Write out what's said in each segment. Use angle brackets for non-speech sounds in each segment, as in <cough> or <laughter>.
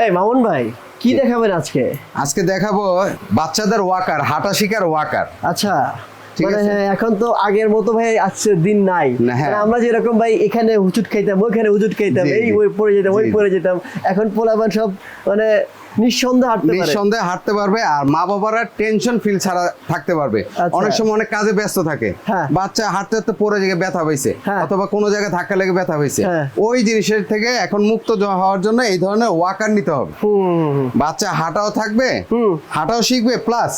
এই মামুন ভাই কি দেখাবেন আজকে? আজকে দেখাবো বাচ্চাদের ওয়াকার হাঁটা শিকার ওয়াকার। আচ্ছা মানে এখন তো আগের মতো ভাই আজকে দিন নাই। হ্যাঁ। মানে আমরা যেরকম ভাই এখানে হুচুট খাইতাম ওইখানে হুচুট খাইতাম এই ওই পড়ে যেতাম ওই। পড়ে যেতাম। এখন পোলাপান সব মানে নিঃসন্দেহে হাঁটতে নিঃসন্দেহে হাঁটতে পারবে আর মা বাবারা টেনশন ফিল ছাড়া থাকতে পারবে আচ্ছা। অনেক সময় অনেক কাজে ব্যস্ত থাকে হ্যাঁ। বাচ্চা হাঁটতে হাঁটতে পরে জায়গায় ব্যথা পাইছে হ্যাঁ। অথবা কোনো জায়গায় ধাক্কা লেগে ব্যথা পাইছে হ্যাঁ। ওই জিনিসের থেকে এখন মুক্ত হওয়ার জন্য এই ধরনের ওয়াকার নিতে হবে। বাচ্চা হাঁটাও থাকবে হাঁটাও শিখবে প্লাস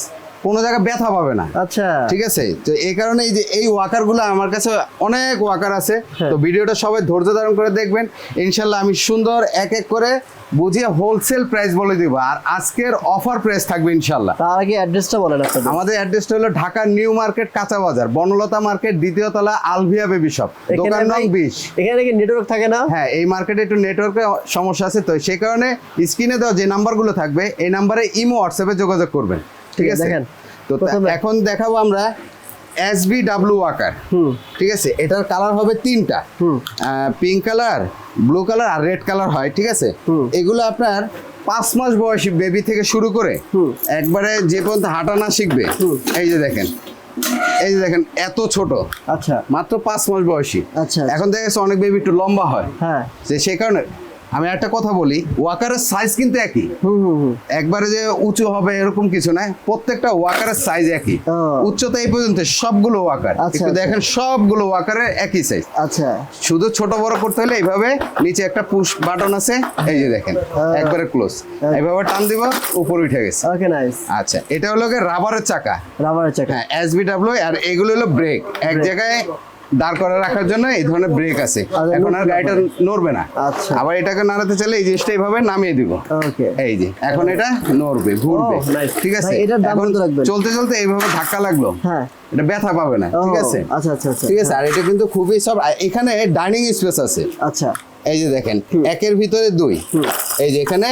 কোনো জায়গায় ব্যথা পাবে না আচ্ছা ঠিক আছে তো এই কারণে এই যে এই ওয়াকারগুলো আমার কাছে অনেক ওয়াকার আছে। তো ভিডিওটা সবাই ধৈর্য ধারণ করে দেখবেন ইনশাল্লাহ আমি সুন্দর এক এক করে বুঝিয়ে হোলসেল প্রাইস বলে দিব। আর আজকের অফার প্রাইস থাকবে ইনশাল্লাহ তার আগে অ্যাড্রেসটা বলেন আপনাদের। আমাদের অ্যাড্রেসটা হলো ঢাকা নিউ মার্কেট কাঁচা বাজার বনলতা মার্কেট দ্বিতীয় তলা আলভিয়া বেবি শপ দোকান নং ভাই- বিশ। এখানে কি নেটওয়ার্ক থাকে না? হ্যাঁ এই মার্কেটে একটু নেটওয়ার্কের সমস্যা আছে তো সেই কারণে স্ক্রিনে দেওয়া যে নাম্বারগুলো থাকবে এই নাম্বারে ইমো হোয়াটসঅ্যাপে যোগাযোগ করবেন। ঠিক আছে দেখেন। তো এখন দেখাবো আমরা এস বি ডাব্লিউ আকার। হুম। ঠিক আছে? এটার কালার হবে তিনটা। পিঙ্ক কালার ব্লু কালার আর রেড কালার হয় ঠিক আছে। এগুলো আপনার পাঁচ মাস বয়সী বেবি থেকে শুরু করে। একবারে যে পর্যন্ত হাঁটা না শিখবে। এই যে দেখেন এই যে দেখেন এত ছোট। আচ্ছা। মাত্র পাঁচ মাস বয়সী। আচ্ছা। এখন দেখা গেছে অনেক বেবি একটু লম্বা হয়। হ্যাঁ। যে সেই কারণে আমি একটা কথা বলি ওয়াকারের সাইজ কিন্তু একই। একবারে যে উঁচু হবে এরকম কিছু না প্রত্যেকটা ওয়াকারের সাইজ একই। উচ্চতা এই পর্যন্ত সবগুলো ওয়াকার। আচ্ছা, একটু আচ্ছা। দেখেন সবগুলো ওয়াকারের একই সাইজ আচ্ছা। শুধু ছোট বড় করতে হলে এইভাবে নিচে একটা পুশ বাটন আছে এই যে দেখেন একবারে ক্লোজ এইভাবে টান দিব উপরে উঠে গেছে। ওকে নাইস আচ্ছা এটা হলো রাবারের চাকা। রাবারের চাকা। হ্যাঁ এস আর এগুলো হলো ব্রেক এক জায়গায় দাঁড় করে রাখার জন্য এই ধরনের ব্রেক আছে। আচ্ছা, এখন আর গাড়িটা নড়বে না। আচ্ছা। আবার এটাকে নাড়াতে চাইলে এই জিনিসটা এইভাবে নামিয়ে দিব। ওকে এই যে এখন এটা নড়বে ঘুরবে। ঠিক আছে? এটা এখন চলতে চলতে এইভাবে ধাক্কা লাগল। হ্যাঁ। এটা ব্যথা পাবে না ঠিক আছে? আচ্ছা আচ্ছা আচ্ছা ঠিক আছে? আর এটা কিন্তু খুবই সব এখানে ডাইনিং স্পেস আছে। আচ্ছা। এই যে দেখেন একের ভিতরে দুই। এই যে এখানে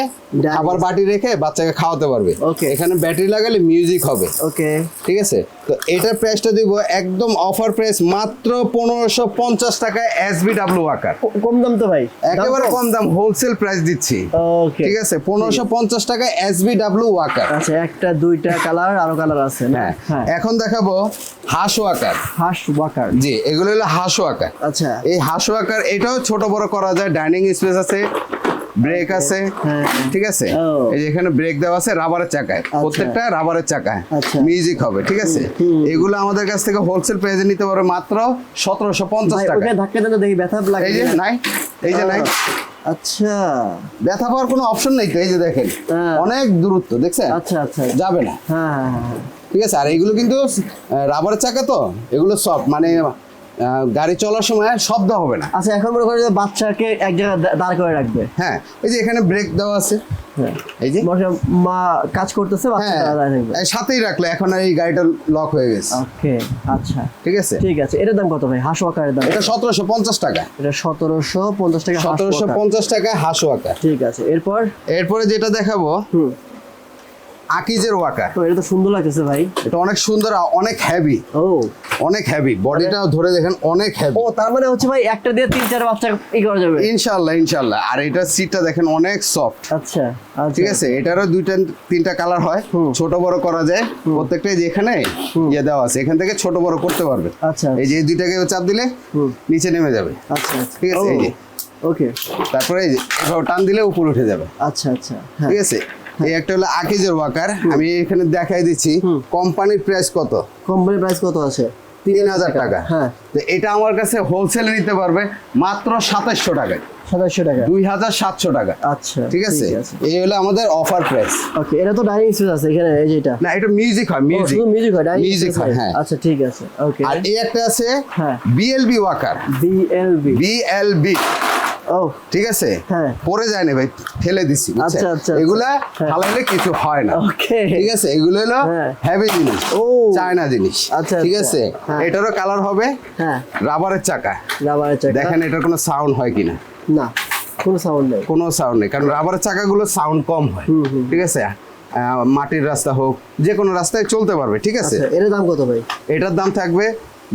খাবার বাটি রেখে বাচ্চাকে খাওয়াতে পারবে। এখানে ব্যাটারি লাগালে মিউজিক হবে। ওকে। ঠিক আছে? তো এটার প্রাইসটা দিব একদম অফার প্রাইস মাত্র পনেরোশো পঞ্চাশ টাকায় এস বি ডাব্লিউ আকার কম দাম তো ভাই। একেবারে কম। দাম হোলসেল প্রাইস দিচ্ছি। ওকে। ঠিক আছে? পনেরোশো পঞ্চাশ টাকায় এস বি ডাব্লিউ আকার আচ্ছা একটা দুইটা কালার আরও কালার আছে হ্যাঁ। হ্যাঁ। এখন দেখাবো হাসো আকার হাঁস ওয়াকার। জি এগুলো হলো হাসো আকার আচ্ছা। এই হাসো আকার এটাও ছোট বড় করা যায়। ডাইনিং স্পেস আছে ব্রেক আছে হ্যাঁ। ঠিক আছে? এই যে এখানে ব্রেক দেওয়া আছে রাবারের চাকায়। প্রত্যেকটা রাবারের চাকায়। আচ্ছা। মিউজিক হবে ঠিক আছে? এগুলো আমাদের কাছ থেকে হোলসেল প্রাইসে নিতে পারবে মাত্র সতেরোশো পঞ্চাশ টাকা ধাক্কা দেন দেখি ব্যথা লাগে এই যে নাই? এই যে নাই? আচ্ছা। ব্যথা পাওয়ার কোনো অপশন নেই তো এই যে দেখেন। হ্যাঁ। অনেক দূরত্ব দেখছেন? আচ্ছা আচ্ছা। যাবে না। হ্যাঁ হ্যাঁ ঠিক আছে? আর এগুলো কিন্তু রাবারের চাকা তো এগুলো সফট মানে গাড়ি চলার সময় শব্দ হবে না। আচ্ছা এখন মনে করেন যে বাচ্চাকে এক জায়গায় দাঁড় করে রাখবে। হ্যাঁ এই যে এখানে ব্রেক দেওয়া আছে। হ্যাঁ। এই যে। মা কাজ করতেছে হ্যাঁ সাথেই রাখলে এখন আর এই গাড়িটা লক হয়ে গেছে। ওকে আচ্ছা। ঠিক আছে? ঠিক আছে এটার দাম কত ভাই? হাঁস ওয়াকারের দাম। এটা সতেরোশো পঞ্চাশ টাকা। এটা সতেরোশো পঞ্চাশ টাকা সতেরোশো। পঞ্চাশ টাকা হাসো আকার। ঠিক আছে এরপর? এরপরে যেটা দেখাবো হুম। আকিজের ওয়াকার তো এটা তো সুন্দর লাগতেছে ভাই। এটা অনেক সুন্দর আর অনেক হেভি ও। অনেক হেভি বডিটাও ধরে দেখেন অনেক হেভি ও তার মানে হচ্ছে ভাই একটা দিয়ে তিন চার বাচ্চা ই করা যাবে। ইনশাল্লাহ ইনশাল্লাহ আর এটার সিটটা দেখেন অনেক সফট আচ্ছা আচ্ছা। ঠিক আছে? এটারও দুইটা তিনটা কালার হয়। ছোট বড় করা যায়। প্রত্যেকটা যেখানে ইয়ে দেওয়া আছে এখান থেকে ছোট বড় করতে পারবে। আচ্ছা। এই যে দুইটাকে চাপ দিলে। নিচে নেমে যাবে। আচ্ছা আচ্ছা। ঠিক আছে, এই যে। ওকে। তারপরে এভাবে টান দিলে উপরে উঠে যাবে। আচ্ছা আচ্ছা। হ্যাঁ। ঠিক আছে? এই একটা হলো আকিজের ওয়াকার। আমি এখানে দেখাই দিচ্ছি কোম্পানির প্রাইস কত? কোম্পানির প্রাইস কত আছে? তিন হাজার টাকা। হ্যাঁ। এটা আমার কাছে হোলসেলে নিতে পারবে মাত্র সাতাশশো টাকায়। সাতাশশো টাকা। দুই হাজার সাতশো টাকা। আচ্ছা ঠিক আছে? এই হলো আমাদের অফার প্রাইস ওকে এটা তো ডাইনিং স্পেস আছে এখানে এই না এটা মিউজিক হয় মিউজিক মিউজিক হয় Music হয়, হ্যাঁ। আচ্ছা ঠিক আছে। ওকে আর এই একটা আছে হ্যাঁ। BLB walker. বিএলবি বিএলবি ও ঠিক আছে? হ্যাঁ। পরে যায় না ভাই ফেলে দিচ্ছি আচ্ছা, আচ্ছা, এগুলা হ্যাঁ। ফালাইলে কিছু হয় না। ওকে। ঠিক আছে? এগুলো হলো হ্যাঁ। হেভি জিনিস ও। চায়না জিনিস। আচ্ছা, ঠিক আচ্ছা। আছে? হ্যাঁ। এটারও কালার হবে হ্যাঁ। রাবারের চাকা। রাবারের চাকা। দেখেন এটার কোনো সাউন্ড হয় কিনা? না কোনো সাউন্ড নেই। কোনো সাউন্ড নেই কারণ রাবারের চাকাগুলো সাউন্ড কম হয়। ঠিক আছে? মাটির রাস্তা হোক যে কোনো রাস্তায় চলতে পারবে ঠিক আছে? আচ্ছা এর দাম কত ভাই? এটার দাম থাকবে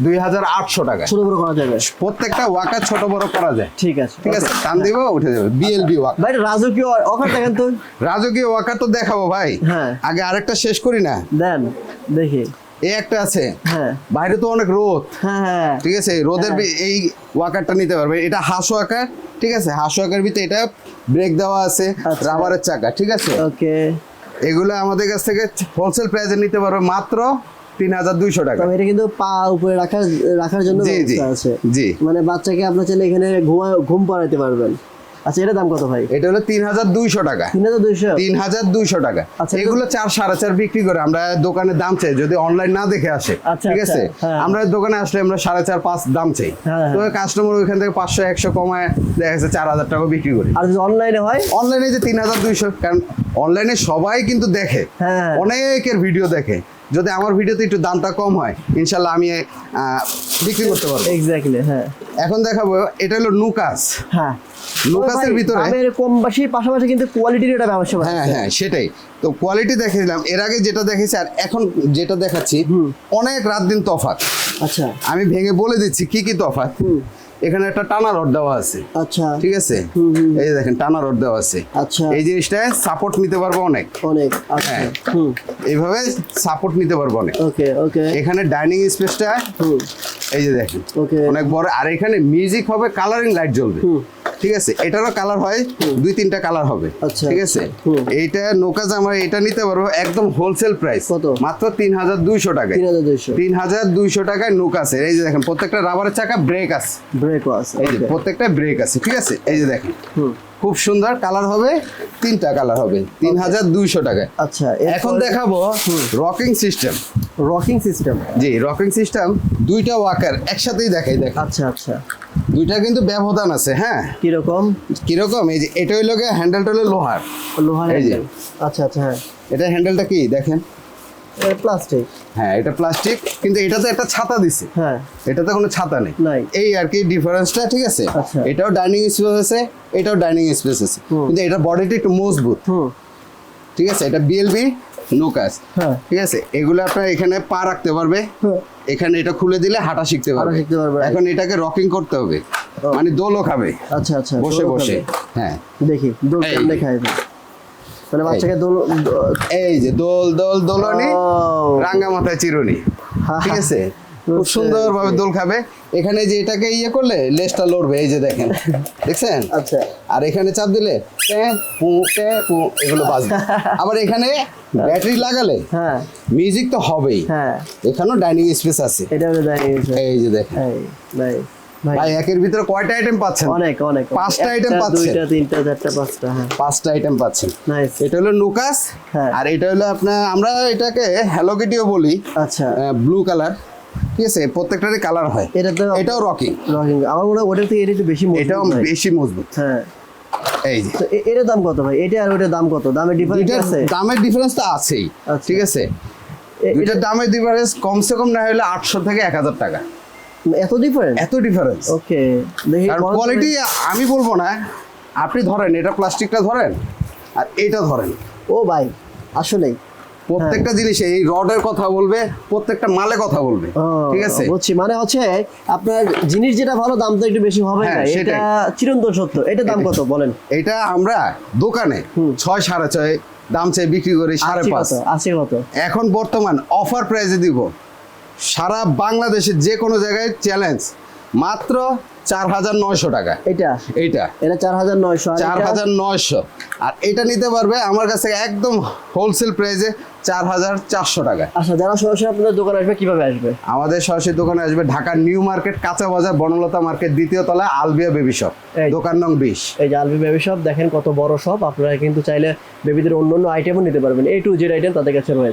দুই হাজার আটশো টাকা। ছোট বড় করা যাবে। প্রত্যেকটা ওয়াকার ছোট বড় করা যায়। ঠিক আছে ঠিক আছে? টান দিব উঠে যাবে। বিএলবি ওয়াকার ভাই রাজকীয় অফার দেখেন তো। রাজকীয় ওয়াকার তো দেখাবো ভাই। হ্যাঁ। আগে আরেকটা শেষ করি না? দেন দেখি। এই একটা আছে। হ্যাঁ। বাইরে তো অনেক রোদ। হ্যাঁ হ্যাঁ। ঠিক আছে? রোদের হ্যাঁ। এই ওয়াকারটা নিতে পারবে। এটা হাঁস ওয়াকার ঠিক আছে? হাঁস ওয়াকার ভিতরে এটা ব্রেক দেওয়া আছে আচ্ছা। রাবারের চাকা ঠিক আছে? ওকে। এগুলো আমাদের কাছ থেকে হোলসেল প্রাইসে নিতে পারবে মাত্র তিন হাজার দুইশো টাকা। এটা কিন্তু পা উপরে রাখার রাখার জন্য আছে। জি। মানে বাচ্চাকে আপনার চাইলে এখানে ঘুমা ঘুম পাড়াইতে পারবেন। আচ্ছা এটা দাম কত ভাই? এটা হলো তিন হাজার দুইশো টাকা। তিন হাজার দুইশো? টাকা। আচ্ছা, এগুলো চার সাড়ে চার বিক্রি করে আমরা দোকানে দাম চাই যদি অনলাইন না দেখে আসে আচ্ছা, ঠিক আচ্ছা, আছে? হ্যাঁ। আমরা দোকানে আসলে আমরা সাড়ে চার পাঁচ দাম চাই। হ্যাঁ, হ্যাঁ। তো কাস্টমার ওইখান থেকে পাঁচশো একশো কমায় দেখা যাচ্ছে চার হাজার টাকা বিক্রি করি। আর যদি অনলাইনে হয়? অনলাইনে যে তিন হাজার দুইশো কারণ অনলাইনে সবাই কিন্তু দেখে। হ্যাঁ। অনেকের ভিডিও দেখে। যদি আমার ভিডিওতে একটু দামটা কম হয় ইনশাল্লাহ আমি বিক্রি করতে পারব। এক্স্যাক্টলি হ্যাঁ। এখন দেখাবো এটা হলো নুকাস হ্যাঁ। ভাই, ভিতরে- কম বেশি পাশাপাশি কিন্তু কোয়ালিটির এটা ব্যবসা হ্যাঁ হ্যাঁ সেটাই। তো কোয়ালিটি দেখে দিলাম এর আগে যেটা দেখেছি আর এখন যেটা দেখাচ্ছি অনেক রাত দিন তফাৎ। আচ্ছা। আমি ভেঙে বলে দিচ্ছি কি কি তফাৎ? হুম। এখানে একটা টানা রড দেওয়া আছে। আচ্ছা। ঠিক আছে। এই দেখেন টানা রড দেওয়া আছে। আচ্ছা। এই জিনিসটা সাপোর্ট নিতে পারব অনেক। অনেক আচ্ছা। হ্যাঁ। হুম। এইভাবে সাপোর্ট নিতে পারব অনেক। ওকে ওকে। এখানে ডাইনিং স্পেসটা হুম। এই যে দেখেন ওকে। অনেক বড়। আর এখানে মিউজিক হবে কালারিং লাইট জ্বলবে। হুম। ঠিক আছে? এটারও কালার হয় দুই তিনটা কালার হবে। আচ্ছা। ঠিক আছে। এইটা নৌকাজ আমরা এটা নিতে পারব একদম হোলসেল প্রাইস কত? মাত্র তিন হাজার দুইশো টাকায়। তিন হাজার দুইশো। টাকায় নৌকাসের এই যে দেখেন প্রত্যেকটা রাবারের চাকা ব্রেক আছে। ব্রেকও আছে এই যে প্রত্যেকটা ব্রেক আছে। ঠিক আছে? এই যে দেখেন। খুব সুন্দর কালার হবে তিনটা কালার হবে। তিন হাজার দুইশো টাকায়। আচ্ছা এখন দেখাবো রকিং সিস্টেম রকিং সিস্টেম জি রকিং সিস্টেম দুইটা ওয়াকার একসাথেই দেখাই দেখ আচ্ছা আচ্ছা। দুইটা কিন্তু ব্যবধান আছে হ্যাঁ? কীরকম? কীরকম? এই যে এটা হইল গিয়ে হ্যান্ডেলটা হলো লোহার। লোহার এই যে। আচ্ছা আচ্ছা হ্যাঁ। এটা হ্যান্ডেলটা কি? দেখেন। প্লাস্টিক হ্যাঁ এটা প্লাস্টিক কিন্তু এটাতে একটা ছাতা দিছে। হ্যাঁ। এটাতে কোনো ছাতা নেই। এই আর কি ডিফারেন্সটা ঠিক আছে? আচ্ছা। এটাও ডাইনিং স্পেস আছে এটাও ডাইনিং স্পেস আছে। কিন্তু এটা বডিটা একটু মজবুত। হুম। ঠিক আছে? এটা বিএলবি নোকাস হ্যাঁ। ঠিক আছে? এগুলো আপনার এখানে পা রাখতে পারবে। হ্যাঁ। এখানে এটা খুলে দিলে হাঁটা শিখতে পারবে। শিখতে পারবে, এখন এটাকে রকিং করতে হবে। ও। মানে দোলও খাবে। আচ্ছা আচ্ছা বসে বসে। হ্যাঁ। দেখি দোল এই। কেমনে খাই মানে বাচ্চাকে দোল এই যে দোল দোল দোলনি ও। রাঙ্গা মাথায় চিরুনি ঠিক আছে? খুব সুন্দর ভাবে দোল খাবে। এখানে যে এটাকে ইয়ে করলে লেজটা লড়বে এই যে দেখেন। দেখছেন? আচ্ছা। আর এখানে চাপ দিলে এগুলো বাজবে। <laughs> আবার এখানে ব্যাটারি লাগালে হ্যাঁ। মিউজিক তো হবেই। হ্যাঁ। এখানেও ডাইনিং স্পেস আছে। এটা হলো দাঁড়িয়েছে এই যে দেখেন। ভাই ভাই। একের ভিতরে কয়টা আইটেম পাচ্ছেন? অনেক অনেক পাঁচটা একটা, item পাচ্ছে। দুইটা তিনটা চারটা পাঁচটা হ্যাঁ। পাঁচটা আইটেম পাচ্ছেন। নাইস এটা হলো নুকাস। হ্যাঁ। আর এটা হলো আপনার আমরা এটাকে হ্যালো কিটিও বলি। আচ্ছা। ব্লু কালার ঠিক আছে প্রত্যেকটারই কালার হয়। এটাও রকিং রকিং আমার মনে হয় ওটার থেকে এটা একটু বেশি মজবুত এটাও বেশি মজবুত। হ্যাঁ। এই যে। এটার দাম কত ভাই? এটা আর ওটার দাম কত? দামের ডিফারেন্স আছে? দামের ডিফারেন্স তো আছেই আচ্ছা। ঠিক আছে? দুইটার দামের ডিফারেন্স কমসে কম না হলে আটশো থেকে এক হাজার টাকা। এত ডিফারেন্স এত ডিফারেন্স ওকে। কারণ কোয়ালিটি আমি বলব না আপনি ধরেন এটা প্লাস্টিকটা ধরেন আর এটা ধরেন। ও ভাই আসলেই। প্রত্যেকটা জিনিসে এই রডের কথা বলবে প্রত্যেকটা মালে কথা বলবে ঠিক আছে? বুঝছি মানে হচ্ছে আপনার জিনিস যেটা ভালো দাম তো একটু বেশি হবে হ্যাঁ, না এটা চিরন্তন সত্য। এটা দাম কত বলেন? এটা আমরা দোকানে ছয় সাড়ে ছয় দাম চাই বিক্রি করি সাড়ে পাঁচ। আশি কত? এখন বর্তমান অফার প্রাইসে দিব সারা বাংলাদেশের যে কোনো জায়গায় চ্যালেঞ্জ। মাত্র চার হাজার নয়শো টাকা। এটা? এইটা। এটা চার হাজার নয়শো চার হাজার নয়শো। আর এটা নিতে পারবে আমার কাছে একদম হোলসেল প্রাইসে চার হাজার চারশো টাকা। আচ্ছা যারা সরাসরি আপনাদের দোকানে আসবে কীভাবে আসবে? আমাদের সরাসরি দোকানে আসবে ঢাকার নিউ মার্কেট কাঁচা বাজার বনলতা মার্কেট দ্বিতীয় তলা আলবিয়া বেবি শপ। দোকান নং বিশ। এই যে আলবি বেবি শপ দেখেন কত বড় শপ আপনারা কিন্তু চাইলে বেবিদের অন্য অন্য আইটেমও নিতে পারবেন। এ টু জেড আইটেম তাদের কাছে রয়েছে।